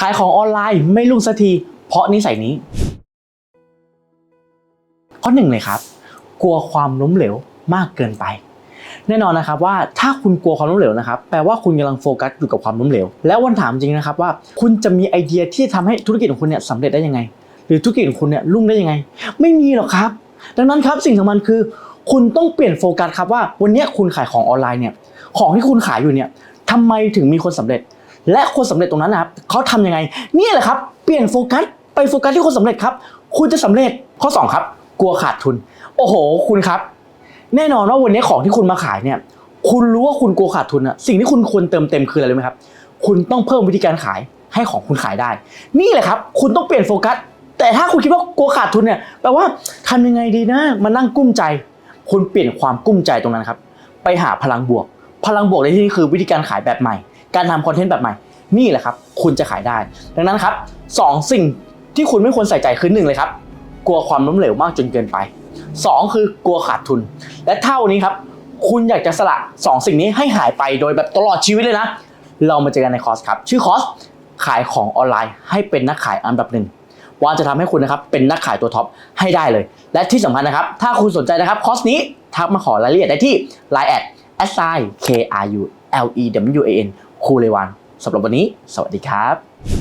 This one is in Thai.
ขายของออนไลน์ไม่รุ่งสักทีเพราะนิสัยนี้ ข้อหนึ่งเลยครับ กลัวความล้มเหลวมากเกินไป แน่นอนนะครับว่าถ้าคุณกลัวความล้มเหลวนะครับ แปลว่าคุณกำลังโฟกัสอยู่กับความล้มเหลว แล้ววันถามจริงนะครับว่า คุณจะมีไอเดียที่ทำให้ธุรกิจของคุณเนี่ยสำเร็จได้ยังไง หรือธุรกิจของคุณเนี่ยรุ่งได้ยังไง ไม่มีหรอกครับ ดังนั้นครับสิ่งสำคัญคือ คุณต้องเปลี่ยนโฟกัสครับว่า วันนี้คุณขายของออนไลน์เนี่ย ของที่คุณขายอยู่เนี่ยทำไมถึงมีคนสำเร็จ และคนสำเร็จตรงนั้นนะครับเขาทำยังไงนี่แหละครับเปลี่ยนโฟกัสไปโฟกัสที่คนสำเร็จครับ คุณจะสำเร็จข้อสองครับ กลัวขาดทุน โอ้โห คุณครับ แน่นอนว่าวันนี้ของที่คุณมาขายเนี่ย คุณรู้ว่าคุณกลัวขาดทุนอะสิ่งที่คุณควรเติมเต็มคืออะไรรู้ไหมครับ คุณต้องเพิ่มวิธีการขายให้ของคุณขายได้ นี่แหละครับ คุณต้องเปลี่ยนโฟกัส แต่ถ้าคุณคิดว่ากลัวขาดทุนเนี่ยแปลว่าทำยังไงดีนะมานั่งกุ้มใจ คุณเปลี่ยนความกุ้มใจตรงนั้นครับ ไปหาพลังบวก พลังบวกในที่นี้คือวิธีการขายแบบใหม่ การทำคอนเทนต์แบบใหม่ นี่แหละครับ คุณจะขายได้ ดังนั้นครับสองสิ่งที่คุณไม่ควรใส่ใจคือหนึ่งเลยครับ กลัวความล้มเหลวมากจนเกินไปสองคือกลัวขาดทุน และเท่านี้ครับ คุณอยากจะสละสองสิ่งนี้ให้หายไปโดยแบบตลอดชีวิตเลยนะ เรามาเจอกันในคอร์สครับ ชื่อคอร์สขายของออนไลน์ ให้เป็นนักขายอันดับหนึ่งว่าจะทำให้คุณนะครับเป็นนักขายตัวท็อปให้ได้เลย และที่สำคัญนะครับ ถ้าคุณสนใจนะครับคอร์สนี้ทักมาขอรายละเอียดได้ที่ Line แอด s i k r u l e w a n คูเลวันสำหรับวันนี้ สวัสดีครับ